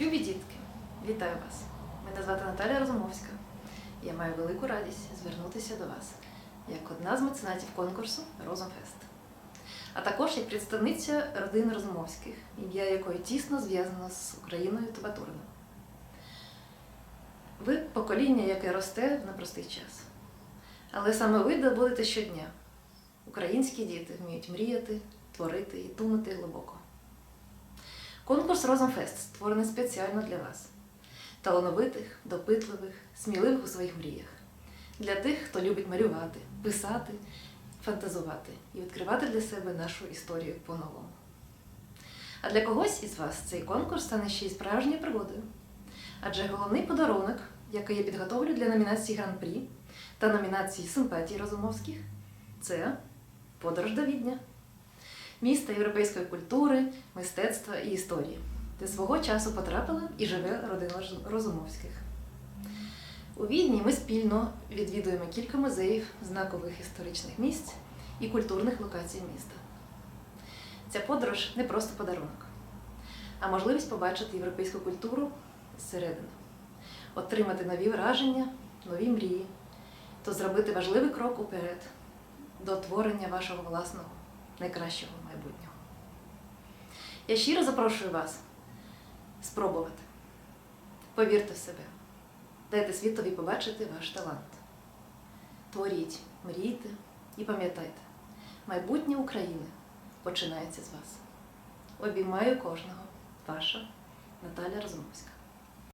Любі дітки, вітаю вас! Мене звати Наталя Розумовська. Я маю велику радість звернутися до вас як одна з меценатів конкурсу Розумфест. А також як представниця родини Розумовських, ім'я якої тісно зв'язано з Україною та Батурином. Ви покоління, яке росте в непростий час. Але саме ви будете щодня. Українські діти вміють мріяти, творити і думати глибоко. Конкурс Розумфест створений спеціально для вас. Талановитих, допитливих, сміливих у своїх мріях. Для тих, хто любить малювати, писати, фантазувати і відкривати для себе нашу історію по-новому. А для когось із вас цей конкурс стане ще й справжньою пригодою. Адже головний подарунок, який я підготовлю для номінації Гран-прі та номінації Симпатії Розумовських, це подорож до Відня міста європейської культури, мистецтва і історії, де свого часу потрапила і живе родина Розумовських. У Відні ми спільно відвідуємо кілька музеїв, знакових історичних місць і культурних локацій міста. Ця подорож не просто подарунок, а можливість побачити європейську культуру зсередини, отримати нові враження, нові мрії, то зробити важливий крок уперед до творення вашого власного найкращого майбутнього. Я щиро запрошую вас спробувати. Повірте в себе. Дайте світові побачити ваш талант. Творіть, мрійте і пам'ятайте, майбутнє України починається з вас. Обіймаю кожного. Ваша Наталя Розумовська.